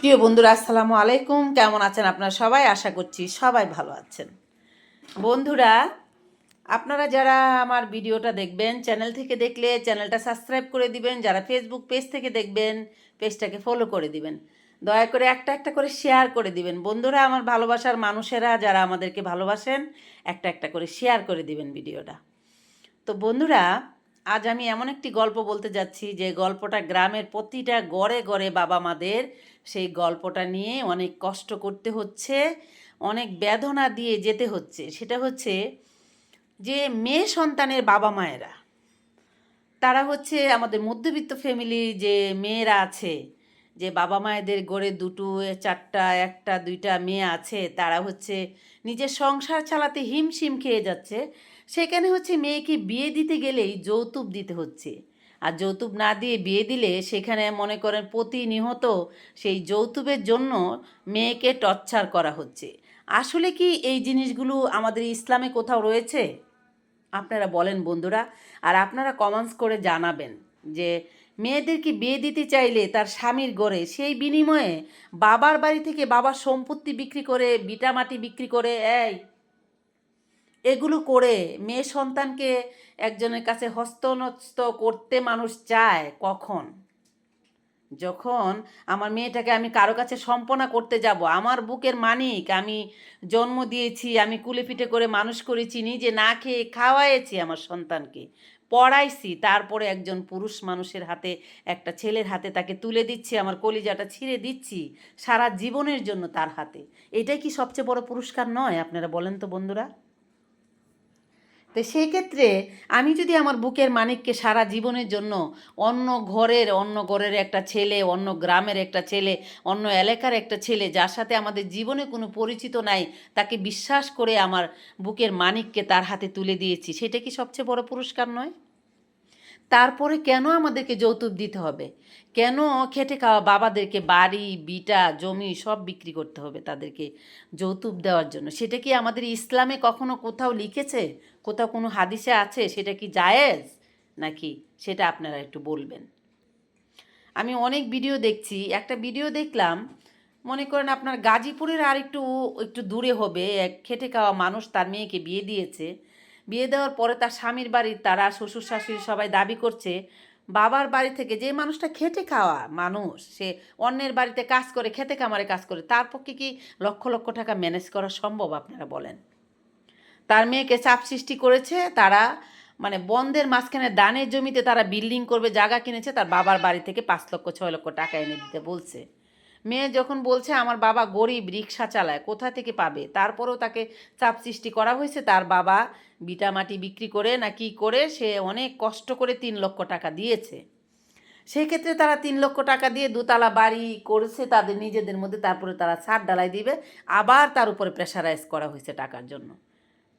প্রিয় বন্ধুরা, আসসালামু আলাইকুম। কেমন আছেন আপনারা সবাই? আশা করছি সবাই ভালো আছেন। বন্ধুরা, আপনারা যারা আমার ভিডিওটা দেখবেন, চ্যানেল থেকে দেখলে চ্যানেলটা সাবস্ক্রাইব করে দিবেন, যারা ফেসবুক পেজ থেকে দেখবেন পেজটাকে ফলো করে দিবেন। দয়া করে একটা একটা করে শেয়ার করে দিবেন। বন্ধুরা, আমার ভালোবাসার মানুষেরা যারা আমাদেরকে ভালোবাসেন, একটা একটা করে শেয়ার করে দিবেন ভিডিওটা। তো বন্ধুরা আজ আমি এমন একটি গল্প বলতে যাচ্ছি যে গল্পটা গ্রামের প্রতিটা গড়ে গড়ে বাবা মাদের সেই গল্পটা নিয়ে অনেক কষ্ট করতে হচ্ছে, অনেক বেদনা দিয়ে যেতে হচ্ছে। সেটা হচ্ছে যে মেয়ে সন্তানের বাবা মায়েরা, তারা হচ্ছে আমাদের মধ্যবিত্ত ফ্যামিলি যে মেয়েরা আছে, যে বাবা মায়েদের গড়ে দুটো, চারটা, একটা, দুইটা মেয়ে আছে, তারা হচ্ছে নিজের সংসার চালাতে হিমশিম খেয়ে যাচ্ছে। সেখানে হচ্ছে মেয়েকে বিয়ে দিতে গেলেই যৌতুক দিতে হচ্ছে। আর যৌতুক না দিয়ে বিয়ে দিলে সেখানে মনে করেন প্রতিনিহত সেই যৌতুকের জন্য মেয়েকে টর্চার করা হচ্ছে। আসলে কি এই জিনিসগুলো আমাদের ইসলামে কোথাও রয়েছে? আপনারা বলেন বন্ধুরা, আর আপনারা কমেন্টস করে জানাবেন যে মেয়েদেরকে বিয়ে দিতে চাইলে তার স্বামীর গড়ে সেই বিনিময়ে বাবার বাড়ি থেকে বাবার সম্পত্তি বিক্রি করে, বিটামাটি বিক্রি করে, এই এগুলো করে মেয়ে সন্তানকে একজনের কাছে হস্তনস্ত করতে মানুষ চায় কখন? যখন আমার মেয়েটাকে আমি কারও কাছে সম্পনা করতে যাব, আমার বুকের মানিক, আমি জন্ম দিয়েছি, আমি কুলে পিঠে করে মানুষ করেছি, নিজে না খেয়ে খাওয়াইছি আমার সন্তানকে, পড়াইছি, তারপরে একজন পুরুষ মানুষের হাতে, একটা ছেলের হাতে তাকে তুলে দিচ্ছি, আমার কলিজাটা ছিঁড়ে দিচ্ছি সারা জীবনের জন্য তার হাতে। এটাই কি সবচেয়ে বড় পুরস্কার নয় আপনারা বলেন তো বন্ধুরা? তো সেই ক্ষেত্রে আমি যদি আমার বুকের মানিককে সারা জীবনের জন্য অন্য ঘরের অন্য ঘরের একটা ছেলে, অন্য গ্রামের একটা ছেলে, অন্য এলাকার একটা ছেলে যার সাথে আমাদের জীবনে কোনো পরিচিত নাই, তাকে বিশ্বাস করে আমার বুকের মানিককে তার হাতে তুলে দিয়েছি, সেটা কি সবচেয়ে বড় পুরস্কার নয়? তারপরে কেন আমাদেরকে যৌতুক দিতে হবে? কেন খেটে খাওয়া বাবাদেরকে বাড়ি, বিটা, জমি সব বিক্রি করতে হবে তাদেরকে যৌতুক দেওয়ার জন্য? সেটা কি আমাদের ইসলামে কখনো কোথাও লিখেছে? কোথাও কোনো হাদিসে আছে? সেটা কি জায়েজ? নাকি সেটা আপনারা একটু বলবেন? আমি অনেক ভিডিও দেখছি। একটা ভিডিও দেখলাম, মনে করেন আপনার গাজীপুরের আর একটু একটু দূরে হবে, এক খেটে খাওয়া মানুষ তার মেয়েকে বিয়ে দিয়েছে। বিয়ে দেওয়ার পরে তার স্বামীর বাড়ির তারা, শ্বশুর, শাশুড়ি সবাই দাবি করছে, বাবার বাড়ি থেকে যে মানুষটা খেটে খাওয়া মানুষ, সে অন্যের বাড়িতে কাজ করে খেতে খামারে কাজ করে, তার পক্ষে কি লক্ষ লক্ষ টাকা ম্যানেজ করা সম্ভব আপনারা বলেন? তার মেয়েকে চাপ সৃষ্টি করেছে, তারা মানে বন্ধের মাঝখানে দানের জমিতে তারা বিল্ডিং করবে, জায়গা কিনেছে, তার বাবার বাড়ি থেকে পাঁচ লক্ষ, ছয় লক্ষ টাকা এনে দিতে বলছে। মেয়ে যখন বলছে, আমার বাবা গরিব, রিক্সা চালায়, কোথা থেকে পাবে? তারপরেও তাকে চাপ সৃষ্টি করা হয়েছে, তার বাবা বিটা মাটি বিক্রি করে না কি করে সে অনেক কষ্ট করে তিন লক্ষ টাকা দিয়েছে। সেই ক্ষেত্রে তারা তিন লক্ষ টাকা দিয়ে দুতলা বাড়ি করেছে, তাদের নিজেদের মধ্যে তারপরে তারা ছাদ ডালাই দিবে, আবার তার উপরে প্রেশারাইজ করা হয়েছে টাকার জন্য।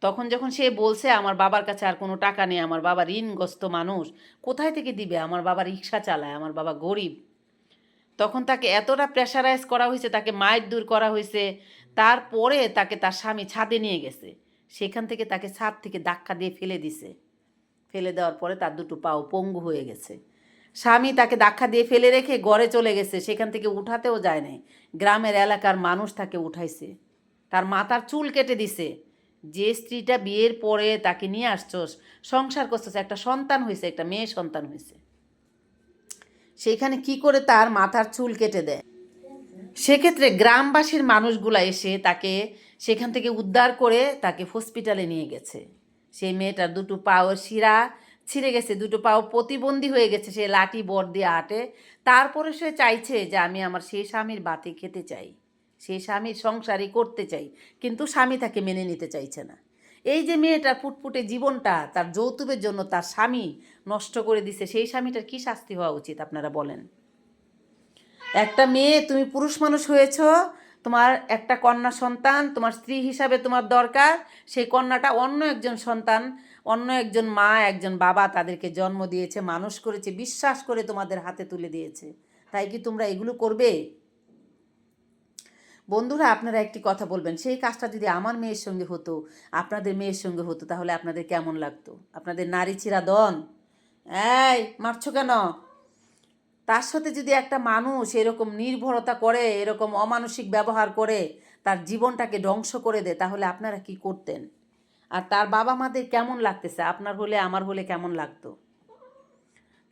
তখন যখন সে বলছে, আমার বাবার কাছে আর কোনো টাকা নেই, আমার বাবা ঋণগ্রস্ত মানুষ, কোথায় থেকে দিবে? আমার বাবা রিক্সা চালায়, আমার বাবা গরিব। তখন তাকে এতটা প্রেশারাইজ করা হয়েছে, তাকে মায়ের দূর করা হয়েছে, তারপরে তাকে তার স্বামী ছাদে নিয়ে গেছে। সেখান থেকে তাকে ছাদ থেকে ধাক্কা দিয়ে ফেলে দিছে। ফেলে দেওয়ার পরে তার দুটো পাও পঙ্গু হয়ে গেছে। স্বামী তাকে ধাক্কা দিয়ে ফেলে রেখে ঘরে চলে গেছে, সেখান থেকে উঠাতেও যায় নাই। গ্রামের এলাকার মানুষ তাকে উঠাইছে। তার মাথার চুল কেটে দিছে। যে স্ত্রীটা বিয়ের পরে তাকে নিয়ে আসছস, সংসার করতেছে একটা সন্তান হয়েছে একটা মেয়ে সন্তান হয়েছে সেখানে কি করে তার মাথার চুল কেটে দেয়? সেক্ষেত্রে গ্রামবাসীর মানুষগুলা এসে তাকে সেখান থেকে উদ্ধার করে তাকে হসপিটালে নিয়ে গেছে। সেই মেয়েটার দুটো পাও শিরা ছিঁড়ে গেছে, দুটো পাও প্রতিবন্ধী হয়ে গেছে, সে লাঠি, বর দিয়ে আটে। তারপরে সে চাইছে যে আমি আমার সেই স্বামীর বাতি খেতে চাই, সেই স্বামীর সংসারই করতে চাই, কিন্তু স্বামী তাকে মেনে নিতে চাইছে না। এই যে মেয়েটার ফুটফুটে জীবনটা, তার যৌতুকের জন্য তার স্বামী নষ্ট করে দিছে, সেই স্বামীটার কি শাস্তি হওয়া উচিত, আপনারা বলেন? একটা মেয়ে, তুমি পুরুষ মানুষ হয়েছ তোমার একটা কন্যা সন্তান, তোমার স্ত্রী হিসাবে তোমার দরকার, সেই কন্যাটা অন্য একজন সন্তান, অন্য একজন মা, একজন বাবা তাদেরকে জন্ম দিয়েছে, মানুষ করেছে, বিশ্বাস করে তোমাদের হাতে তুলে দিয়েছে। তাই কি তোমরা এগুলো করবে? বন্ধুরা, আপনারা একটি কথা বলবেন, সেই কাজটা যদি আমার মেয়ের সঙ্গে হতো, আপনাদের মেয়ের সঙ্গে হতো, তাহলে আপনাদের কেমন লাগতো? আপনাদের নারী চিরা দন এই, মারছো কেন? তার সাথে যদি একটা মানুষ এরকম নির্ভরতা করে, এরকম অমানসিক ব্যবহার করে, তার জীবনটাকে ধ্বংস করে দেয়, তাহলে আপনারা কি করতেন? আর তার বাবা মাদের কেমন লাগতেছে? আপনার হলে, আমার হলে কেমন লাগতো?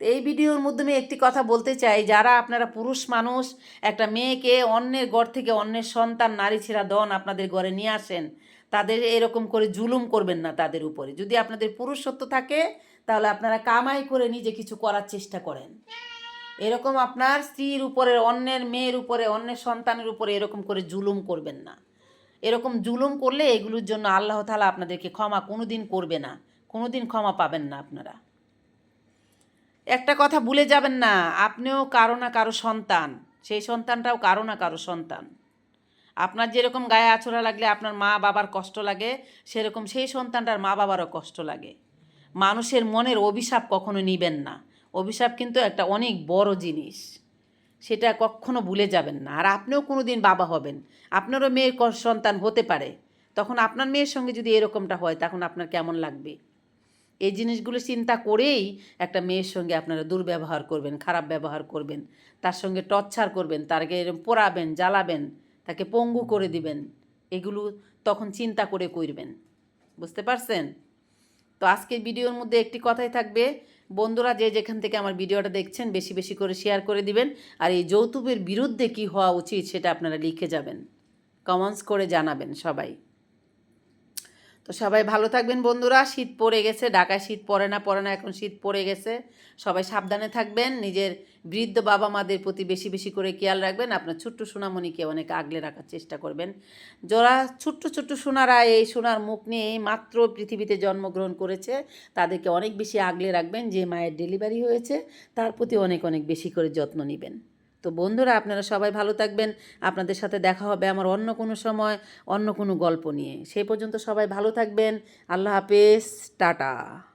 তো এই ভিডিওর মাধ্যমে একটি কথা বলতে চাই, যারা আপনারা পুরুষ মানুষ, একটা মেয়েকে অন্যের ঘর থেকে অন্যের সন্তান, নারী ছেঁড়া দন আপনাদের ঘরে নিয়ে আসেন, তাদের এরকম করে জুলুম করবেন না তাদের উপরে। যদি আপনাদের পুরুষত্ব থাকে, তাহলে আপনারা কামাই করে নিজে কিছু করার চেষ্টা করেন। এরকম আপনার স্ত্রীর উপরে, অন্যের মেয়ের উপরে, অন্যের সন্তানের উপরে এরকম করে জুলুম করবেন না। এরকম জুলুম করলে এগুলোর জন্য আল্লাহ তাআলা আপনাদেরকে ক্ষমা কোনোদিন করবে না। কোনো দিন ক্ষমা পাবেন না আপনারা। একটা কথা ভুলে যাবেন না, আপনিও কারও না কারও সন্তান। সেই সন্তানটাও কারও না কারও সন্তান। আপনার যেরকম গায়ে আছড়া লাগলে আপনার মা বাবার কষ্ট লাগে, সেরকম সেই সন্তানটার মা বাবারও কষ্ট লাগে। মানুষের মনের অভিশাপ কখনো নিবেন না। অভিশাপ কিন্তু একটা অনেক বড় জিনিস। সেটা কখনো ভুলে যাবেন না। আর আপনিও কোনো দিন বাবা হবেন। আপনারও মেয়ের সন্তান হতে পারে। তখন আপনার মেয়ের সঙ্গে যদি এরকমটা হয়, তখন আপনার কেমন লাগবে? এই জিনিসগুলো চিন্তা করেই একটা মেয়ের সঙ্গে আপনারা দুর্ব্যবহার করবেন, খারাপ ব্যবহার করবেন, তার সঙ্গে টর্চার করবেন তাকে পোড়াবেন, জ্বালাবেন, তাকে পঙ্গু করে দিবেন, এগুলো তখন চিন্তা করে করবেন বুঝতে পারছেন? তো আজকের ভিডিওর মধ্যে একটি কথাই থাকবে বন্ধুরা যে যেখান থেকে আমার ভিডিওটা দেখছেন, বেশি বেশি করে শেয়ার করে দিবেন। আর এই যৌতুকের বিরুদ্ধে কি হওয়া উচিত সেটা আপনারা লিখে যাবেন। কমেন্টস করে জানাবেন সবাই। তো সবাই ভালো থাকবেন বন্ধুরা। শীত পড়ে গেছে, ঢাকায় শীত পড়ে না পড়ে না, এখন শীত পড়ে গেছে। সবাই সাবধানে থাকবেন, নিজের বৃদ্ধ বাবা মাদের প্রতি বেশি বেশি করে খেয়াল রাখবেন। আপনার ছোট্ট সোনামণিকে অনেক আগলে রাখার চেষ্টা করবেন। যারা ছোট্ট ছোট্ট সোনারা এই সোনার মুখ নিয়ে এই মাত্র পৃথিবীতে জন্মগ্রহণ করেছে, তাদেরকে অনেক বেশি আগলে রাখবেন যে মায়ের ডেলিভারি হয়েছে, তার প্রতি অনেক অনেক বেশি করে যত্ন নেবেন। তো বন্ধুরা, আপনারা সবাই ভালো থাকবেন। আপনাদের সাথে দেখা হবে আমার অন্য কোনো সময়, অন্য কোনো গল্প নিয়ে। সেই পর্যন্ত সবাই ভালো থাকবেন। আল্লাহ হাফেজ। টাটা।